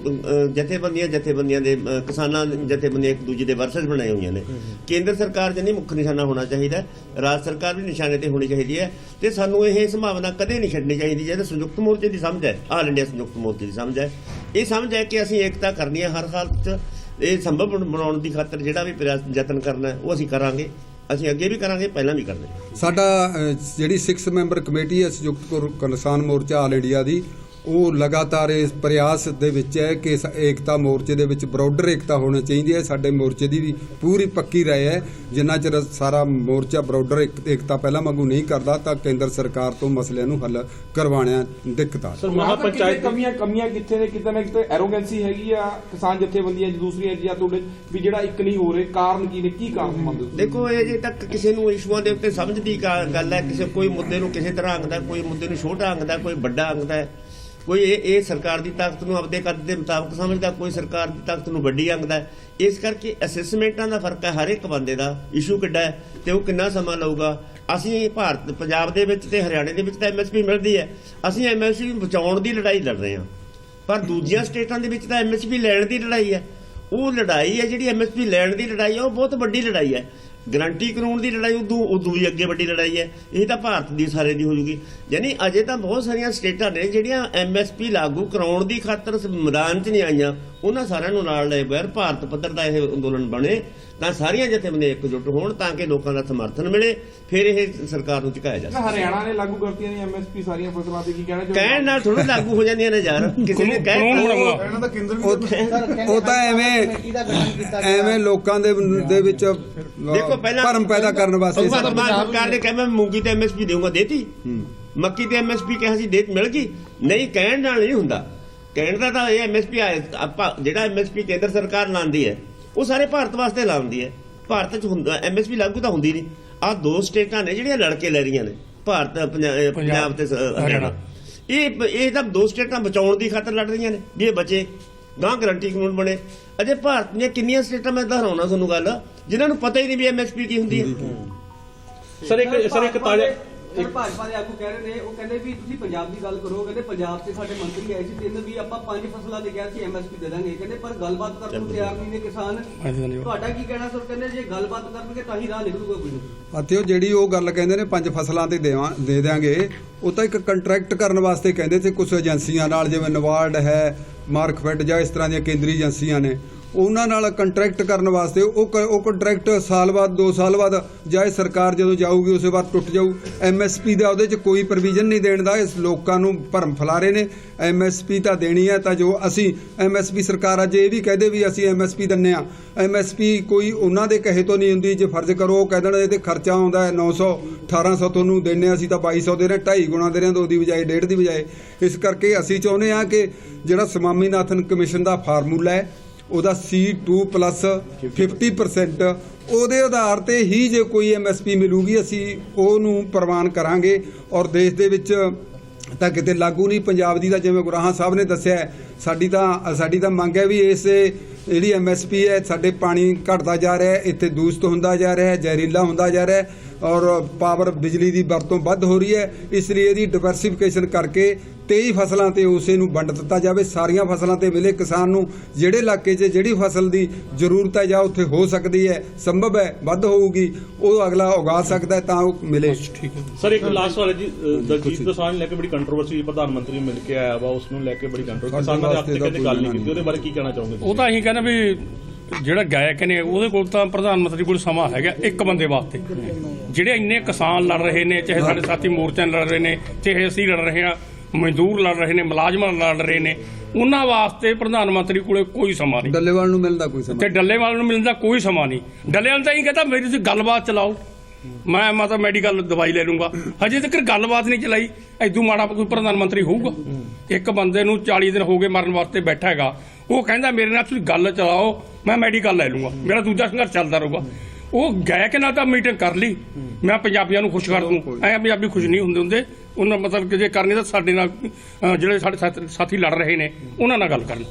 ਜਥੇਬੰਦੀਆਂ ਜਥੇਬੰਦੀਆਂ ਦੇ ਕਿਸਾਨਾਂ ਜਥੇਬੰਦੀਆਂ ਇੱਕ ਦੂਜੇ ਦੇ ਵਰਸਸ ਬਣਾਏ ਹੋਈਆਂ ਨੇ। ਕੇਂਦਰ ਸਰਕਾਰ ਨਹੀਂ ਮੁੱਖ ਨਿਸ਼ਾਨਾ ਹੋਣਾ ਚਾਹੀਦਾ ਰਾਜ ਸਰਕਾਰ ਵੀ ਨਿਸ਼ਾਨੇ ਤੇ ਹੋਣੀ ਚਾਹੀਦੀ ਹੈ ਤੇ ਸਾਨੂੰ ਇਹ ਸੰਭਾਵਨਾ ਕਦੇ ਨਹੀਂ ਛੱਡਣੀ ਚਾਹੀਦੀ ਜਿਹਦੇ ਸੰਯੁਕਤ ਮੋਰਚੇ ਦੀ ਸਮਝ ਹੈ। ਆਲ ਇੰਡੀਆ ਸੰਯੁਕਤ ਮੋਰਚੇ ਦੀ ਸਮਝ ਹੈ। ਇਹ ਸਮਝ ਹੈ ਕਿ ਅਸੀਂ ਏਕਤਾ ਕਰਨੀ ਹੈ ਹਰ ਹਾਲਤ 'ਚ। ਇਹ ਸੰਭਵ ਬਣ- ਬਣਾਉਣ ਦੀ ਖਾਤਰ ਜਿਹੜਾ ਵੀ ਯਤਨ ਕਰਨਾ ਹੈ ਉਹ ਅਸੀਂ ਕਰਾਂਗੇ। ਅਸੀਂ ਅੱਗੇ ਵੀ ਕਰਾਂਗੇ ਪਹਿਲਾਂ ਵੀ ਕਰਦੇ ਸਾਡਾ ਅ, ਜਿਹੜੀ 6 ਮੈਂਬਰ ਕਮੇਟੀ ਹੈ ਸੰਯੁਕਤ ਕੁਰ- ਕਿਸਾਨ ਮੋਰਚਾ ਆਲ ਇੰਡੀਆ ਦੀ ਉਹ ਲਗਾਤਾਰ ਇਸ ਪ੍ਰਯਾਸ ਦੇ ਵਿੱਚ ਹੈ ਕਿ ਇਸ ਏਕਤਾ ਮੋਰਚੇ ਦੇ ਵਿੱਚ ਬਰੋਡਰ ਏਕਤਾ ਹੋਣੀ ਚਾਹੀਦੀ ਹੈ। ਸਾਡੇ ਮੋਰਚੇ ਦੀ ਵੀ ਪੂਰੀ ਪੱਕੀ ਰਾਏ ਹੈ। ਜਿੰਨਾ ਚਿਰ ਸਾਰਾ ਮੋਰਚਾ ਬਰੋਡਰ ਏਕਤਾ ਪਹਿਲਾਂ ਵਾਂਗੂ ਨਹੀਂ ਕਰਦਾ ਤਾਂ ਕੇਂਦਰ ਸਰਕਾਰ ਤੋਂ ਮਸਲਿਆਂ ਨੂੰ ਹੱਲ ਕਰਵਾਉਣਾ ਦਿੱਕਤ ਆ ਸਰ ਮਹਾਪੰਚਾਇਤ ਮਹਾਪੰਚਾਇਤ ਕਮੀਆਂ ਕਮੀਆਂ ਕਿੱਥੇ ਨੇ? ਕਿਤੇ ਨਾ ਕਿਤੇ ਐਰੋਗੈਂਸੀ ਹੈਗੀ ਆ। ਕਿਸਾਨ ਜਥੇਬੰਦੀਆਂ 'ਚ ਦੂਸਰੀਆਂ ਜਾਂ ਤੁਹਾਡੇ ਵੀ ਜਿਹੜਾ ਇੱਕ ਨਹੀਂ ਹੋ ਰਹੇ ਕਾਰਨ ਕੀ ਨੇ? ਕੀ ਕਾਰਨ ਮੰਨਦੇ ਦੇਖੋ ਇਹ ਜੇ ਤੱਕ ਕਿਸੇ ਨੂੰ ਇਸ਼ੂਆਂ ਦੇ ਉੱਤੇ ਸਮਝ ਦੀ ਕਾ- ਗੱਲ ਹੈ। ਕਿਸੇ ਕੋਈ ਮੁੱਦੇ ਨੂੰ ਕਿਸੇ ਤਰ੍ਹਾਂ ਅੰਗਦਾ ਕੋਈ ਮੁੱਦੇ ਨੂੰ ਛੋਟਾ ਅੰਗਦਾ ਕੋਈ ਵੱਡਾ ਅੰਗਦਾ ਹੈ। ਕੋਈ ਇਹ ਇਹ ਸਰਕਾਰ ਦੀ ਤਾਕਤ ਨੂੰ ਆਪਦੇ ਕੱਦ ਦੇ ਮੁਤਾਬਕ ਸਮਝਦਾ, ਕੋਈ ਸਰਕਾਰ ਦੀ ਤਾਕਤ ਨੂੰ ਵੱਡੀ ਅੰਗਦਾ ਇਸ ਕਰਕੇ ਅਸੈਸਮੈਂਟਾਂ ਦਾ ਫ਼ਰਕ ਹੈ, ਹਰ ਇੱਕ ਬੰਦੇ ਦਾ ਇਸ਼ੂ ਕਿੱਡਾ ਹੈ ਤੇ ਉਹ ਕਿੰਨਾ ਸਮਾਂ ਲਊਗਾ। ਅਸੀਂ ਭਾਰਤ, ਪੰਜਾਬ ਦੇ ਵਿੱਚ ਤੇ ਹਰਿਆਣੇ ਦੇ ਵਿੱਚ ਤਾਂ ਐਮਐਸਪੀ ਮਿਲਦੀ ਹੈ। ਅਸੀਂ ਐਮਐਸਪੀ ਬਚਾਉਣ ਦੀ ਲੜਾਈ ਲੜ ਰਹੇ ਹਾਂ। ਪਰ ਦੂਜੀਆਂ ਸਟੇਟਾਂ ਦੇ ਵਿੱਚ ਤਾਂ ਐਮਐਸਪੀ ਲੈਣ ਦੀ ਲੜਾਈ ਹੈ। ਉਹ ਲੜਾਈ ਹੈ ਜਿਹੜੀ ਐਮਐਸਪੀ ਲੈਣ ਦੀ ਲੜਾਈ ਹੈ, ਉਹ ਬਹੁਤ ਵੱਡੀ ਲੜਾਈ ਹੈ। ਗਰੰਟੀ ਕਾਨੂੰਨ ਦੀ ਲੜਾਈ ਉਦੋਂ ਉਦੋਂ ਵੀ ਅੱਗੇ ਵੱਡੀ ਲੜਾਈ ਹੈ। ਇਹ ਤਾਂ ਭਾਰਤ ਦੀ ਸਾਰੇ ਦੀ ਹੋ ਜੂਗੀ। ਯਾਨੀ ਅਜੇ ਤਾਂ ਬਹੁਤ ਸਾਰੀਆਂ ਸਟੇਟਾਂ ਨੇ ਜਿਹੜੀਆਂ ਐਮਐਸਪੀ ਲਾਗੂ ਕਰਾਉਣ ਦੀ ਖਾਤਰ ਮੈਦਾਨ 'ਚ ਨਹੀਂ ਆਈਆਂ। ਉਹਨਾਂ ਸਾਰਿਆਂ ਨੂੰ ਨਾਲ ਲੈ ਬਗੈਰ ਭਾਰਤ ਪੱਧਰ ਦਾ ਇਹ ਅੰਦੋਲਨ ਬਣੇ। ਤਾਂ ਸਾਰੀਆਂ ਜਥੇਬੰਦੀਆਂ ਇਕਜੁੱਟ ਹੋਣ ਤਾਂ ਕਿ ਲੋਕਾਂ ਦਾ ਸਮਰਥਨ ਮਿਲੇ ਫਿਰ ਇਹ ਸਰਕਾਰ ਨੂੰ ਝੁਕਾਇਆ ਜਾ ਹਰਿਆਣਾ ਨੇ ਲਾਗੂ ਕਰਤੀਆਂ ਨੇ ਐਮਐਸਪੀ ਸਾਰੀਆਂ ਫਸਲਾਂ ਤੇ ਕੀ ਕਹਿਣਾ ਚਾਹੁੰਦੇ ਕਹਿਣ ਨਾਲ ਥੋੜਾ ਲਾਗੂ ਹੋ ਜਾਂਦੀਆਂ ਨੇ ਯਾਰ ਕਿਸੇ ਨੇ ਕਹਿ ਬਣਾਉਣਾ ਉਹ ਉਹ ਤਾਂ ਐਵੇਂ ਐਵੇਂ ਲੋਕਾਂ ਦੇ ਦੇ ਵਿੱਚ ਦੇਖੋ ਪਹਿਲਾਂ ਭਰਮ ਪੈਦਾ ਕਰਨ ਵਾਸਤੇ ਸਰਕਾਰ ਨੇ ਕਿਹਾ ਮੈਂ ਮੂੰਗੀ ਤੇ ਐਮਐਸਪੀ ਦੇਊਂਗਾ ਦੇਤੀ? ਮੱਕੀ ਤੇ ਐਮਐਸਪੀ ਕਿਹਾ ਸੀ ਦੇ ਮਿਲ ਗਈ? ਨਹੀਂ ਕਹਿਣ ਨਾਲ ਨਹੀਂ ਹੁੰਦਾ। ਕਹਿਣ ਦਾ ਤਾਂ ਇਹ ਐਮਐਸਪੀ ਆਪਾਂ ਜਿਹੜਾ ਐਮਐਸਪੀ ਕੇਂਦਰ ਸਰਕਾਰ ਲਾਉਂਦੀ ਹੈ ਉਹ ਸਾਰੇ ਭਾਰਤ ਵਾਸਤੇ ਲਾਉਂਦੀ ਹੈ। ਭਾਰਤ 'ਚ ਹੁੰਦਾ ਐਮਐਸਪੀ ਲਾਗੂ ਤਾਂ ਹੁੰਦੀ ਨਹੀਂ। ਆ ਦੋ ਸਟੇਟਾਂ ਨੇ ਜਿਹੜੀਆਂ ਲੜ ਕੇ ਲੈ ਰਹੀਆਂ ਨੇ ਭਾਰਤ ਪੰਜਾਬ ਤੇ ਹਰਿਆਣਾ। ਇਹ ਇਹ ਤਾਂ ਦੋ ਸਟੇਟਾਂ ਬਚਾਉਣ ਦੀ ਖਾਤਰ ਲੜ ਰਹੀਆਂ ਨੇ ਵੀ ਇਹ ਬਚੇ ਗਾਂ ਗਰੰਟੀ ਕਾਨੂੰਨ ਬਣੇ। ਅਜੇ ਭਾਰਤ ਦੀਆਂ ਕਿੰਨੀਆਂ ਸਟੇਟਾਂ ਮੈਂ ਦੁਹਰਾਉਣਾ ਤੁਹਾਨੂੰ ਗੱਲ ਜਿਨ੍ਹਾਂ ਨੂੰ ਪਤਾ ਹੀ ਨਹੀਂ ਵੀ ਐਮਐਸਪੀ ਕੀ ਹੁੰਦੀ ਹੈ। ਸਰ ਇੱਕ ਸਰ ਇੱਕ ਤਾਜ਼ਾ ਸਰ ਭਾਜਪਾ ਦੇ ਆਗੂ ਕਹਿ ਰਹੇ ਨੇ ਉਹ ਕਹਿੰਦੇ ਵੀ ਤੁਸੀਂ ਪੰਜਾਬ ਦੀ ਗੱਲ ਕਰੋ ਕਹਿੰਦੇ ਪੰਜਾਬ 'ਚ ਸਾਡੇ ਮੰਤਰੀ ਆਏ ਸੀ ਤਿੰਨ ਵੀ ਆਪਾਂ ਪੰਜ ਫਸਲਾਂ ਤੇ ਕਿਹਾ ਸੀ ਐਮਐਸਪੀ ਦੇ ਦਾਂਗੇ। ਕਹਿੰਦੇ ਪਰ ਗੱਲਬਾਤ ਕਰਨ ਨੂੰ ਤਿਆਰ ਨਹੀਂ ਨੇ ਕਿਸਾਨ। ਤੁਹਾਡਾ ਕੀ ਕਹਿਣਾ ਸਰ? ਕਹਿੰਦੇ ਜੇ ਗੱਲਬਾਤ ਕਰਨਗੇ ਤਾਂ ਹੀ ਰਾਹ ਨਿਕਲੂਗਾ ਕੋਈ ਨਾ। ਅਤੇ ਉਹ ਜਿਹੜੀ ਉਹ ਗੱਲ ਕਹਿੰਦੇ ਨੇ ਪੰਜ ਫਸਲਾਂ ਤੇ ਦੇਵਾਂ ਦੇ ਦਿਆਂਗੇ ਉਹ ਤਾਂ ਇੱਕ ਕੰਟਰੈਕਟ ਕਰਨ ਵਾਸਤੇ ਕਹਿੰਦੇ ਸੀ ਕੁਝ ਏਜੰਸੀਆਂ ਨਾਲ ਜਿਵੇਂ ਨਵਾਰਡ ਹੈ ਮਾਰਕਫੈਡ ਜਾਂ ਇਸ ਤਰ੍ਹਾਂ ਦੀਆਂ ਕੇਂਦਰੀ ਏਜੰਸੀਆਂ ਨੇ ਉਹਨਾਂ ਨਾਲ ਕੰਟਰੈਕਟ ਕਰਨ ਵਾਸਤੇ ਉਹ ਕ- ਉਹ ਕੰਟਰੈਕਟ ਸਾਲ ਬਾਅਦ 2 ਸਾਲ ਬਾਅਦ ਜਾਏ ਸਰਕਾਰ ਜਦੋਂ ਜਾਊਗੀ ਉਸੇ ਵਾਰ ਟੁੱਟ ਜਾਊ। ਐਮਐਸਪੀ ਦਾ ਉਹਦੇ 'ਚ ਕੋਈ ਪ੍ਰੋਵੀਜ਼ਨ ਨਹੀਂ ਦੇਣ ਦਾ। ਇਸ ਲੋਕਾਂ ਨੂੰ ਭਰਮ ਫੈਲਾ ਰਹੇ ਨੇ ਐਮਐਸਪੀ ਤਾਂ ਦੇਣੀ ਹੈ ਤਾਂ ਜੋ ਅਸੀਂ ਐਮਐਸਪੀ ਸਰਕਾਰ ਅੱਜ ਇਹ ਵੀ ਕਹਦੇ ਵੀ ਅਸੀਂ ਐਮਐਸਪੀ ਦਿੰਨੇ ਆ ਐਮਐਸਪੀ ਕੋਈ ਉਹਨਾਂ ਦੇ ਕਹੇ ਤੋਂ ਨਹੀਂ ਹੁੰਦੀ ਜੇ ਫਰਜ਼ ਕਰੋ ਉਹ ਕਹਿ ਦੇਣ ਇਹਦੇ ਖਰਚਾ ਆਉਂਦਾ ਹੈ 900 1800 ਤੁਹਾਨੂੰ ਦਿੰਨੇ ਹਾਂ, ਅਸੀਂ ਤਾਂ 2200 ਦੇ ਰਹੇ 2.5 ਗੁਣਾ ਦੇ ਰਹੇ ਹਾਂ ਦੋ ਦੀ ਬਜਾਏ ਡੇਢ ਦੀ ਬਜਾਏ। ਇਸ ਕਰਕੇ ਅਸੀਂ ਚਾਹੁੰਦੇ ਹਾਂ ਕਿ ਜਿਹੜਾ ਸਵਾਮੀਨਾਥਨ ਕਮਿਸ਼ਨ ਦਾ ਫਾਰਮੂਲਾ ਹੈ ਉਹਦਾ C2 ਪਲੱਸ 50% ਉਹਦੇ ਆਧਾਰ ਤੇ ਹੀ ਜੇ ਕੋਈ ਐਮਐਸਪੀ ਮਿਲੂਗੀ, ਅਸੀਂ ਉਹਨੂੰ ਪ੍ਰਵਾਨ ਕਰਾਂਗੇ। ਔਰ ਦੇਸ਼ ਦੇ ਵਿੱਚ ਤਾਂ ਕਿਤੇ ਲਾਗੂ ਨਹੀਂ, ਪੰਜਾਬ ਦੀ ਤਾਂ ਜਿਵੇਂ ਗੁਰਾਹਾਂ ਸਾਹਿਬ ਨੇ ਦੱਸਿਆ ਸਾਡੀ ਤਾਂ ਸਾਡੀ ਤਾਂ ਮੰਗ ਹੈ ਵੀ ਇਸ ਜਿਹੜੀ ਐਮਐਸਪੀ ਹੈ, ਸਾਡੇ ਪਾਣੀ ਘਟਦਾ ਜਾ ਰਿਹਾ ਹੈ, ਇੱਥੇ ਦੂਸ਼ਿਤ ਹੁੰਦਾ ਜਾ ਰਿਹਾ ਹੈ, ਜ਼ਹਿਰੀਲਾ ਹੁੰਦਾ ਜਾ ਰਿਹਾ ਹੈ, ਔਰ ਪਾਵਰ ਬਿਜਲੀ ਦੀ ਵਰਤੋਂ ਵੱਧ ਹੋ ਰਹੀ ਹੈ। ਇਸ ਲਈ ਇਹਦੀ ਡਿਵਰਸਿਫਿਕੇਸ਼ਨ ਕਰਕੇ 23 ਫਸਲਾਂ ਤੇ ਉਸੇ ਨੂੰ ਵੰਡ ਦਿੱਤਾ ਜਾਵੇ। ਸਾਰੀਆਂ ਫਸਲਾਂ ਤੇ ਮਿਲੇ ਕਿਸਾਨ ਨੂੰ ਜਿਹੜੇ ਇਲਾਕੇ 'ਚ ਜਿਹੜੀ ਫਸਲ ਦੀ ਜ਼ਰੂਰਤ ਹੈ ਜਾਂ ਉੱਥੇ ਹੋ ਸਕਦੀ ਹੈ ਸੰਭਵ ਹੈ ਵੱਧ ਹੋਊਗੀ ਉਹ ਅਗਲਾ ਉਗਾ ਸਕਦਾ ਹੈ ਤਾਂ ਉਹ ਮਿਲੇ। ਸਰ ਇੱਕ ਲਾਸਟ ਸਵਾਲ ਹੈ ਜੀ ਦਲਜੀਤ ਦੋਸਾਂਝ ਨੂੰ ਲੈ ਕੇ ਬੜੀ ਕੰਟਰੋਵਰਸੀ ਪ੍ਰਧਾਨ ਮੰਤਰੀ ਮਿਲ ਕੇ ਆਇਆ ਵਾ ਉਸ ਨੂੰ ਲੈ ਕੇ ਬੜੀ ਕੰਟਰੋਵਰਸੀ ਕਿਸਾਨਾਂ ਦੇ ਹੱਕ ਵਾਸਤੇ ਤੇ ਗੱਲ ਨਹੀਂ ਕੀਤੀ ਉਹਦੇ ਬਾਰੇ ਕੀ ਕਹਿਣਾ ਚਾਹੋਗੇ ਉਹ ਤਾਂ ਅਸੀਂ ਕਹਿੰਦੇ ਵੀ ਜਿਹੜਾ ਗਾਇਕ ਨੇ ਉਹਦੇ ਕੋਲ ਤਾਂ ਪ੍ਰਧਾਨ ਮੰਤਰੀ ਕੋਲ ਸਮਾਂ ਹੈਗਾ ਇੱਕ ਬੰਦੇ ਵਾਸਤੇ। ਜਿਹੜੇ ਇੰਨੇ ਕਿਸਾਨ ਲੜ ਰਹੇ ਨੇ ਚਾਹੇ ਸਾਡੇ ਸਾਥੀ ਮੋਰਚਾ ਲੜ ਰਹੇ ਨੇ ਚਾਹੇ ਅਸੀਂ ਲੜ ਰਹੇ ਹਾਂ ਮਜ਼ਦੂਰ ਲੜ ਰਹੇ ਨੇ ਮੁਲਾਜ਼ਮ ਲੜ ਰਹੇ ਨੇ ਉਹਨਾਂ ਵਾਸਤੇ ਪ੍ਰਧਾਨ ਮੰਤਰੀ ਕੋਲੇ ਕੋਈ ਸਮਾਂ ਨਹੀਂ। ਡੱਲੇਵਾਲ ਨੂੰ ਮਿਲਦਾ ਕੋਈ ਸਮਾਂ ਤੇ ਡੱਲੇਵਾਲ ਨੂੰ ਮਿਲਣ ਦਾ ਕੋਈ ਸਮਾਂ ਨਹੀਂ। ਡੱਲੇਵਾਲ ਤਾਂ ਹੀ ਕਹਿੰਦਾ ਮੇਰੀ ਤੁਸੀਂ ਗੱਲਬਾਤ ਚਲਾਓ। ਮੈਂ ਮੈਂ ਤਾਂ ਮੈਡੀਕਲ ਦਵਾਈ ਲੈ ਲੂੰਗਾ। ਹਜੇ ਤੱਕ ਗੱਲਬਾਤ ਨਹੀਂ ਚਲਾਈ। ਐਦੂ ਮਾੜਾ ਕੋਈ ਪ੍ਰਧਾਨ ਮੰਤਰੀ ਹੋਊਗਾ। ਇੱਕ ਬੰਦੇ ਨੂੰ 40 ਦਿਨ ਹੋ ਗਏ ਮਰਨ ਵਾਸਤੇ ਬੈਠਾ ਹੈਗਾ। ਉਹ ਕਹਿੰਦਾ ਮੇਰੇ ਨਾਲ ਤੁਸੀਂ ਗੱਲ ਚਲਾਓ ਮੈਂ ਮੈਡੀਕਲ ਲੈ ਲੂੰਗਾ। ਮੇਰਾ ਦੂਜਾ ਸੰਘਰਸ਼ ਚੱਲਦਾ ਰਹੂਗਾ। ਉਹ ਗਾਇਕ ਨਾਲ ਤਾਂ ਮੀਟਿੰਗ ਕਰ ਲਈ। ਮੈਂ ਪੰਜਾਬੀਆਂ ਨੂੰ ਖੁਸ਼ ਕਰ ਦੂੰ। ਐ ਪੰਜਾਬੀ ਖੁਸ਼ ਨਹੀਂ ਹੁੰਦੇ ਹੁੰਦੇ। ਉਹਨਾਂ ਮਤਲਬ ਕਿ ਜੇ ਕਰਨੀ ਤਾਂ ਸਾਡੇ ਨਾਲ ਅ, ਜਿਹੜੇ ਸਾਡੇ ਸਾਥ- ਸਾਥੀ ਲੜ ਰਹੇ ਨੇ ਉਹਨਾਂ ਨਾਲ ਗੱਲ ਕਰਨ।